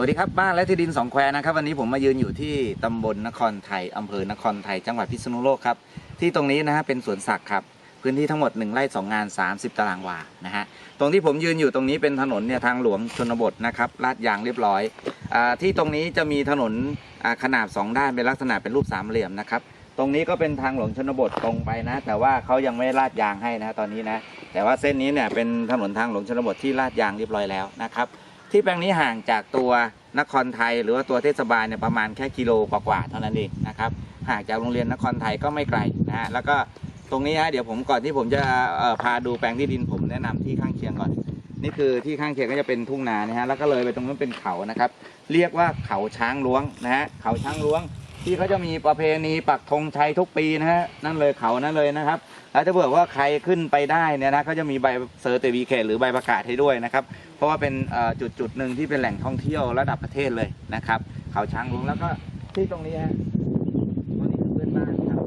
วัสดีครับบ้านและที่ดินสองแควนะครับวันนี้ผมมายืนอยู่ที่ตำบลนครไทยอำเภอนครไทยจังหวัดพิษณุโลกครับที่ตรงนี้นะฮะเป็นสวนสัตว์ครับพื้นที่ทั้งหมด1ไร่2งาน 30 ตารางวานะฮะตรงที่ผมยืนอยู่ตรงนี้เป็นถนนเนี่ยทางหลวงชนบทนะครับลาดยางเรียบร้อยอที่ตรงนี้จะมีถนนขนาบสองด้านเป็นลักษณะเป็นรูปสามเหลี่ยมนะครับตรงนี้ก็เป็นทางหลวงชนบทตรงไปนะ แต่ว่าเขายังไม่ลาดยางให้นะตอนนี้นะแต่ว่าเส้นนี้เนี่ยเป็นถนนทางหลวงชนบทที่ลาดยางเรียบร้อยแล้วนะครับ ที่แปลงนี้ห่างจากตัวนครไทย หรือว่าตัวเทศบาลเนี่ยประมาณแค่กิโลกว่าๆเท่านั้นเองนะครับห่างจากโรงเรียนนครไทยก็ไม่ไกลนะฮะแล้วก็ตรงนี้ฮะเดี๋ยวผมก่อนที่ผมจะพาดูแปลงที่ดินผมแนะนำที่ข้างเคียงก่อน นี่คือที่ข้างเคียงก็จะเป็นทุ่งนานะฮะแล้วก็เลยไปตรงนั้นเป็นเขานะครับ เรียกว่าเขาช้างล้วงนะฮะเขาช้างล้วง ที่เขาจะมีประเพณีปักธงชัยทุกปีนะฮะนั่นเลยเขานั่นเลยนะครับ แล้วถ้าเผื่อว่าใครขึ้นไปได้เนี่ยนะเขาจะมีใบเซอร์ติฟิเคตหรือใบประกาศให้ด้วยนะครับ เพราะว่าเป็นจุดจุดหนึ่งที่เป็นแหล่งท่องเที่ยวระดับประเทศเลยนะครับ เขาช้างลวงแล้วก็ที่ตรงนี้ฮะตรงนี้คือเพื่อนบ้านครับ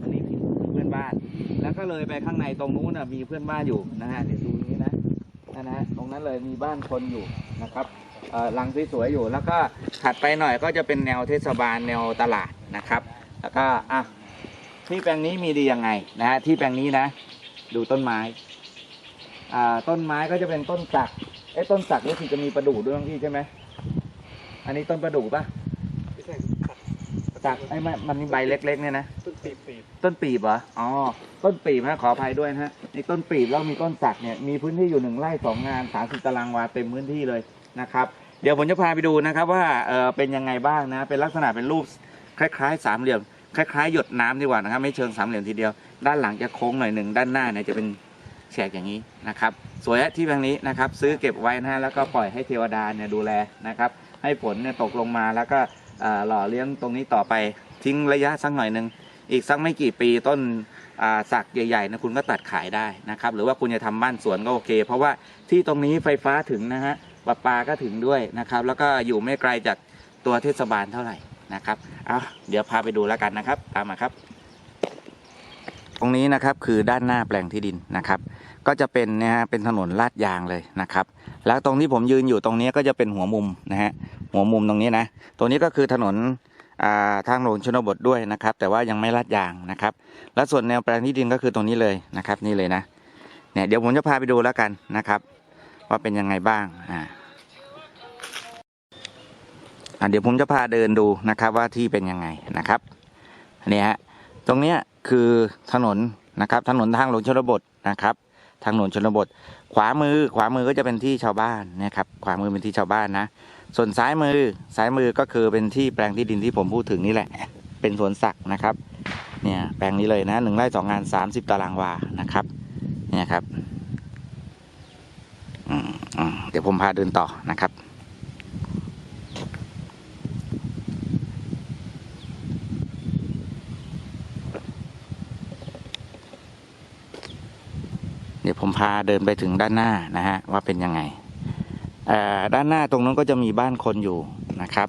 ตรงนี้คือเพื่อนบ้าน แล้วก็เลยไปข้างในตรงนู้นนะมีเพื่อนบ้านอยู่นะฮะเดี๋ยวดู นี้นะนะนะฮะตรงนั้นเลยมีบ้านคนอยู่นะครับเอ่อหลังสวยๆอยู่แล้วก็ถัดไปหน่อยก็จะเป็นแนวเทศบาลแนวตลาดนะครับ แล้วก็อะที่แปลงนี้มีดียังไงนะฮะที่แปลงนี้นะ ดูต้นไม้อ่าต้นไม้ก็จะเป็นต้นสักไอ้ยต้นสักนี่คือจะมีประดู่ด้วยทั้งที่ใช่ไหมอันนี้ต้นประดู่ปะไม่ใช่สักไอ้ยมันมันมีใบเล็กๆเนี่ยนะ ต้นปีบเหรออ๋อ ต้นปีบนะขออภัยด้วยนะฮะนี่ต้นปีบแล้วมีต้นสักเนี่ยมีพื้นที่อยู่หนึ่งไร่สองงานสามสิบตารางวาเต็มพื้นที่เลยนะครับ เดี๋ยวผมจะพาไปดูนะครับว่าเออเป็นยังไงบ้างนะ เป็นลักษณะเป็นรูปคล้ายๆสามเหลี่ยมคล้ายๆหยดน้ำดีกว่านะครับ ไม่เชิงสามเหลี่ยมทีเดียว ด้านหลังจะโค้งหน่อยหนึ่งด้านหน้าเนี่ยจะเป็นแฉกอย่างนี้นะครับ สวยอะที่แบงนี้นะครับ ซื้อเก็บไว้นะฮะแล้วก็ปล่อยให้เทวดาเนี่ยดูแลนะครับ ให้ฝนเนี่ยตกลงมาแล้วก็เอ่อหล่อเลี้ยงตรงนี้ต่อไปทิ้งระยะสักหน่อยหนึ่ง อีกสักไม่กี่ปีต้นสักใหญ่ๆนะคุณก็ตัดขายได้นะครับ หรือว่าคุณจะทำบ้านสวนก็โอเค เพราะว่าที่ตรงนี้ไฟฟ้าถึงนะฮะประปาก็ถึงด้วยนะครับ แล้วก็อยู่ไม่ไกลจากตัวเทศบาลเท่าไหร่นะครับเอาเดี๋ยวพาไปดูแล้วกันนะครับตามมาครับ ตรงนี้นะครับคือด้านหน้าแปลงที่ดินนะครับ ก็จะเป็นนะฮะเป็นถนนลาดยางเลยนะครับ แล้วตรงที่ผมยืนอยู่ตรงนี้ก็จะเป็นหัวมุมนะฮะหัวมุมตรงนี้นะตรงนี้ก็คือถนน ทางหลวงชนบทด้วยนะครับ แต่ว่ายังไม่ลาดยางนะครับ และส่วนแนวแปลงที่ดินก็คือตรงนี้เลยนะครับ นี่เลยนะเนี่ยเดี๋ยวผมจะพาไปดูแล้วกันนะครับ ว่าเป็นยังไงบ้างอ่าอ่าเดี๋ยวผมจะพาเดินดูนะครับว่าที่เป็นยังไงนะครับเนี่ยฮะตรงเนี้ยคือถนนนะครับ ถนนทางหลวงชนบทนะครับ ทางหลวงชนบท ขวามือขวามือก็จะเป็นที่ชาวบ้านนะครับ ขวามือเป็นที่ชาวบ้านนะ ส่วนซ้ายมือซ้ายมือก็คือเป็นที่แปลงที่ดินที่ผมพูดถึงนี่แหละ เป็นสวนสักนะครับ เนี่ยแปลงนี้เลยนะหนึ่งไร่สองงานสามสิบตารางวานะครับ เนี่ยครับเดี๋ยวผมพาเดินต่อนะครับเดี๋ยวผมพาเดินไปถึงด้านหน้านะฮะว่าเป็นยังไง ด้านหน้าตรงนั้นก็จะมีบ้านคนอยู่นะครับ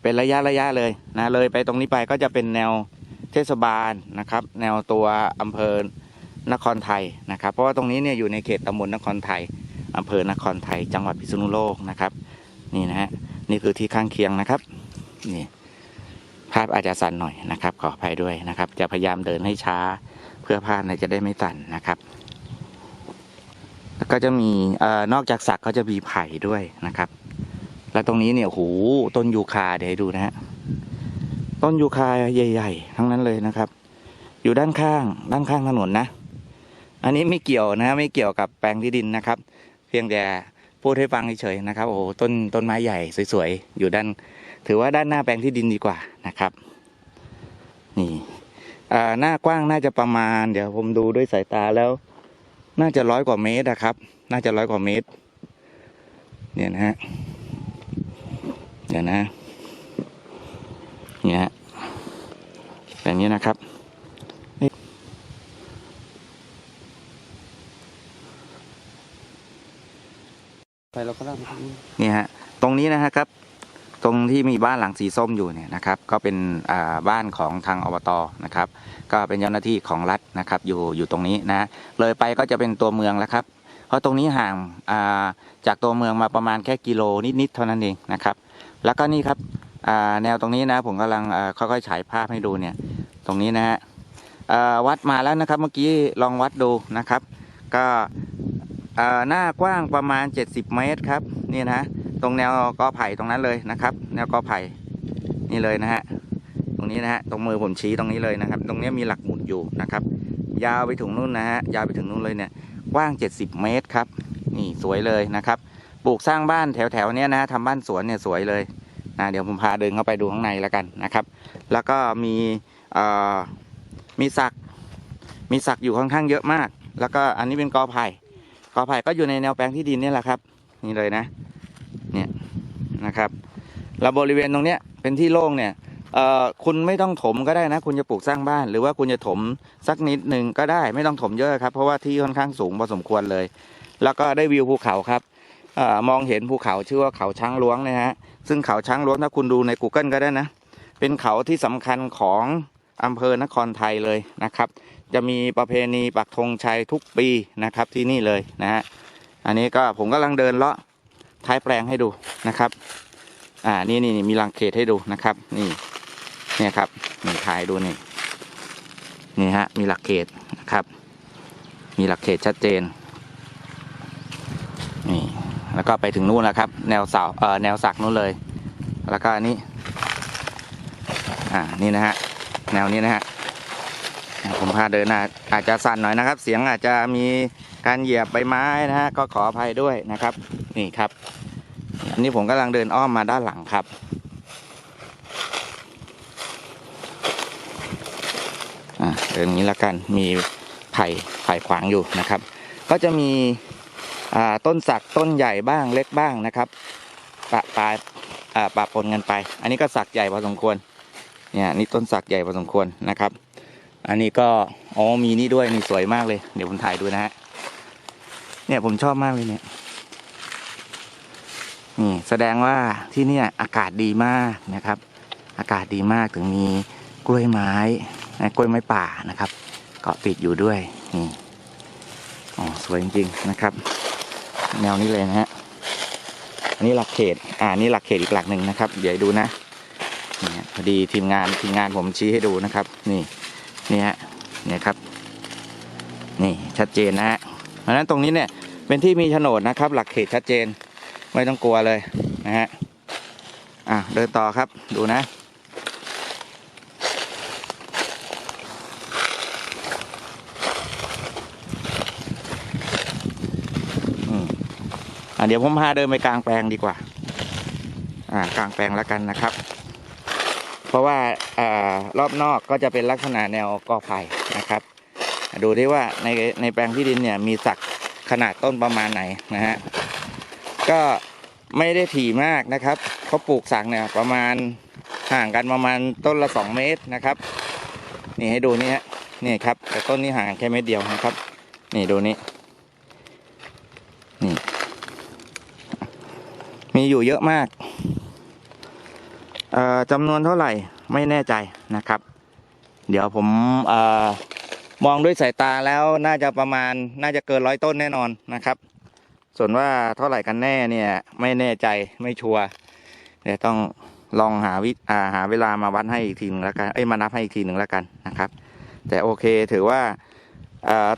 เป็นระยะระยะเลยนะเลยไปตรงนี้ไปก็จะเป็นแนวเทศบาลนะครับ แนวตัวอำเภอนครไทยนะครับ เพราะว่าตรงนี้เนี่ยอยู่ในเขตตำบลนครไทยอำเภอนครไทย จังหวัดพิษณุโลกนะครับ นี่นะฮะนี่คือที่ข้างเคียงนะครับนี่ภาพอาจจะสั่นหน่อยนะครับ ขออภัยด้วยนะครับ จะพยายามเดินให้ช้าเพื่อภาพเนี่ยจะได้ไม่สั่นนะครับ แล้วก็จะมีเอ่อนอกจากสักก็จะมีไผ่ด้วยนะครับ แล้วตรงนี้เนี่ยโอ้โหต้นยูคาเดี๋ยวดูนะฮะต้นยูคาใหญ่ ๆ ทั้งนั้นเลยนะครับ อยู่ด้านข้างด้านข้างถนนนะ อันนี้ไม่เกี่ยวนะไม่เกี่ยวกับแปลงที่ดินนะครับ เพียงแต่พูดให้ฟังเฉยๆนะครับ โอ้ต้นต้นไม้ใหญ่สวยๆอยู่ด้าน ถือว่าด้านหน้าแปลงที่ดินดีกว่านะครับ นี่อ่าหน้ากว้างน่าจะประมาณ เดี๋ยวผมดูด้วยสายตาแล้ว น่าจะร้อยกว่าเมตรนะครับ น่าจะร้อยกว่าเมตร เนี่ยนะฮะ เดี๋ยวนะ เนี่ยฮะแบบนี้นะครับไปเราก็ล่างไปทางนู้นนี่ฮะ ตรงนี้นะฮะครับ ตรงที่มีบ้านหลังสีส้มอยู่เนี่ยนะครับก็เป็นบ้านของทางอบตนะครับก็เป็นเจ้าหน้าที่ของรัฐนะครับอยู่อยู่ตรงนี้นะเลยไปก็จะเป็นตัวเมืองแล้วครับ เพราะตรงนี้ห่างาจากตัวเมืองมาประมาณแค่กิโลนิดๆเท่านั้นเองนะครับ แล้วก็นี่ครับแนวตรงนี้นะผมกำลังค่อยๆฉายภาพให้ดูเนี่ยตรงนี้นะฮะวัดมาแล้วนะครับเมื่อกี้ลองวัดดูนะครับ ก็หน้ากว้างประมาณ 70 เมตรครับนี่นะ ตรงแนวกอไผ่ตรงนั้นเลยนะครับ แนวกอไผ่นี่เลยนะฮะตรงนี้นะฮะตรงมือผมชี้ตรงนี้เลยนะครับ ตรงนี้มีหลักหมุดอยู่นะครับ ยาวไปถึงนู่นนะฮะยาวไปถึงนู่นเลยเนี่ยกว้าง 70 เมตรครับนี่สวยเลยนะครับปลูกสร้างบ้านแถวๆเนี้ยนะทำบ้านสวนเนี่ยสวยเลยนะเดี๋ยวผมพาเดินเข้าไปดูข้างในแล้วกันนะครับ แล้วก็มีมีสักมีสักอยู่ค่อนข้างเยอะมาก แล้วก็อันนี้เป็นกอไผ่กอไผ่ก็อยู่ในแนวแปลงที่ดินนี่แหละครับ นี่เลยนะ นะครับ แล้วบริเวณตรงเนี้ยเป็นที่โล่งเนี่ยคุณไม่ต้องถมก็ได้นะ คุณจะปลูกสร้างบ้าน หรือว่าคุณจะถมสักนิดหนึ่งก็ได้ไม่ต้องถมเยอะครับ เพราะว่าที่ค่อนข้างสูงพอสมควรเลย แล้วก็ได้วิวภูเขาครับอมองเห็นภูเขาชื่อว่าเขาช้างล้วงนะฮะซึ่งเขาช้างล้วงถ้าคุณดูใน Google ก็ได้นะ เป็นเขาที่สำคัญของอำเภอนครไทยเลยนะครับ จะมีประเพณีปักธงชัยทุกปีนะครับที่นี่เลยนะฮะอันนี้ก็ผมกำลังเดินเลาะ ท้ายแปลงให้ดูนะครับ อ่านี่นี่มีลังเขตให้ดูนะครับ นี่เนี่ยครับนี่ถ่ายดูนี่นี่ฮะมีหลักเขตนะครับ มีหลักเขตชัดเจนนี่แล้วก็ไปถึงนู่นแล้วครับ แนวเสาเอ่อแนวสักนู่นเลย แล้วก็อันนี้อ่านี่นะฮะแนวนี้นะฮะผมพาเดินนะอาจจะสั่นหน่อยนะครับ เสียงอาจจะมีการเหยียบใบไม้นะฮะก็ขออภัยด้วยนะครับ นี่ครับ อันนี้ผมกำลังเดินอ้อมมาด้านหลังครับ อ่าเดินนี้ล้วกัน มีไผ่ไผ่ขวางอยู่นะครับ ก็จะมีอ่าต้นสักต้นใหญ่บ้างเล็กบ้างนะครับปะปลายอ่าปะปนกันไป อันนี้ก็สักใหญ่พอสมควร เนี่ยนี่ต้นสักใหญ่พอสมควรนะครับ อันนี้ก็อ๋อมีนี่ด้วยนี่สวยมากเลย เดี๋ยวผมถ่ายดูนะฮะ เนี่ยผมชอบมากเลยเนี่ย นี่แสดงว่าที่นี่อากาศดีมากนะครับ อากาศดีมากถึงมีกล้วยไม้กล้วยไม้ป่านะครับ เกาะติดอยู่ด้วยนี่อ๋อสวยจริงๆนะครับ แนวนี้เลยนะฮะอันนี้หลักเขต อ่านี่หลักเขตอีกหลักหนึ่งนะครับ เดี๋ยวดูนะนี่พอดีทีมงานทีมงานผมชี้ให้ดูนะครับ นี่นี่ฮะเนี่ยครับ นี่ชัดเจนนะฮะเพราะฉะนั้นตรงนี้เนี่ยเป็นที่มีโฉนดนะครับ หลักเขตชัดเจน ไม่ต้องกลัวเลยนะฮะอะเดินต่อครับดูนะอืมอะเดี๋ยวผมพาเดินไปกลางแปลงดีกว่า อ่ากลางแปลงแล้วกันนะครับ เพราะว่าอ่ารอบนอกก็จะเป็นลักษณะแนวกอไผ่นะครับ ดูได้ว่าในในแปลงที่ดินเนี่ยมีสักขนาดต้นประมาณไหนนะฮะ ก็ไม่ได้ถี่มากนะครับเขาปลูกสักเนี่ยประมาณห่างกันประมาณต้นละสองเมตรนะครับ นี่ให้ดูนี่ฮะนี่ครับแต่ต้นนี้ห่างแค่เมตรเดียวนะครับ นี่ดูนี่นี่มีอยู่เยอะมากเอ่อจำนวนเท่าไหร่ไม่แน่ใจนะครับ เดี๋ยวผมเอ่อมองด้วยสายตาแล้วน่าจะประมาณน่าจะเกินร้อยต้นแน่นอนนะครับ ส่วนว่าเท่าไหร่กันแน่เนี่ยไม่แน่ใจไม่ชัวร์เดี๋ยวต้องลองหาวิาหาเวลามาวัดให้อีกทีหนึงแล้วกันเอ้ยมานับให้อีกทีหนึ่งแล้วกันนะครับ แต่โอเคถือว่า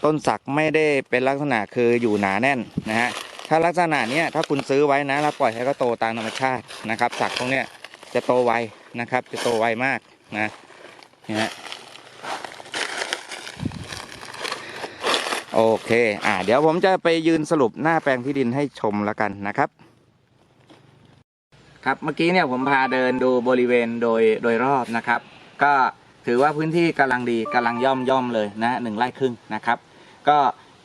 ต้นสักไม่ได้เป็นลักษณะคืออยู่หนาแน่นนะฮะถ้าลักษณะเนี้ยถ้าคุณซื้อไว้นะแล้วปล่อยให้เขาโตตามธรรมชาตินะครับ สักตรงเนี้ยจะโตไวนะครับ จะโตไวมากนะเนี่ยฮะ โอเค อ่า เดี๋ยวผมจะไปยืนสรุปหน้าแปลงที่ดินให้ชมแล้วกันนะครับ ครับ เมื่อกี้เนี่ยผมพาเดินดูบริเวณโดยโดยรอบนะครับ ก็ถือว่าพื้นที่กำลังดีกำลังย่อมย่อมเลยนะหนึ่งไร่ครึ่งนะครับ ก็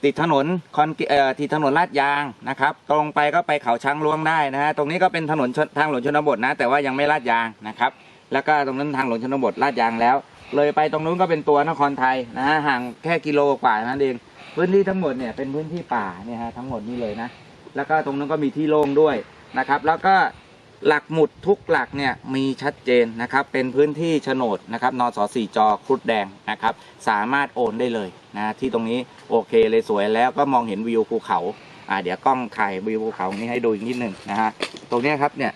ติดถนนคอนเอ่อติดถนนลาดยางนะครับ ตรงไปก็ไปเขาช้างล้วงได้นะฮะ ตรงนี้ก็เป็นถนนทางหลวงชนบทนะ แต่ว่ายังไม่ลาดยางนะครับ แล้วก็ตรงนั้นทางหลวงชนบทลาดยางแล้ว เลยไปตรงนู้นก็เป็นตัวนครไทยนะฮะ ห่างแค่กิโลกว่านั่นเอง พื้นที่ทั้งหมดเนี่ยเป็นพื้นที่ป่าเนี่ยฮะทั้งหมดนี่เลยนะ แล้วก็ตรงนั้นก็มีที่โล่งด้วยนะครับ แล้วก็หลักหมุดทุกหลักเนี่ยมีชัดเจนนะครับ เป็นพื้นที่โฉนดนะครับนสสี่จอครุฑแดงนะครับ สามารถโอนได้เลยนะที่ตรงนี้โอเคเลยสวยแล้วก็มองเห็นวิวภูเขาอ่าเดี๋ยวกล้องถ่ายวิวภูเขานี้ให้ดูอีกนิดหนึ่งนะฮะตรงนี้ครับเนี่ย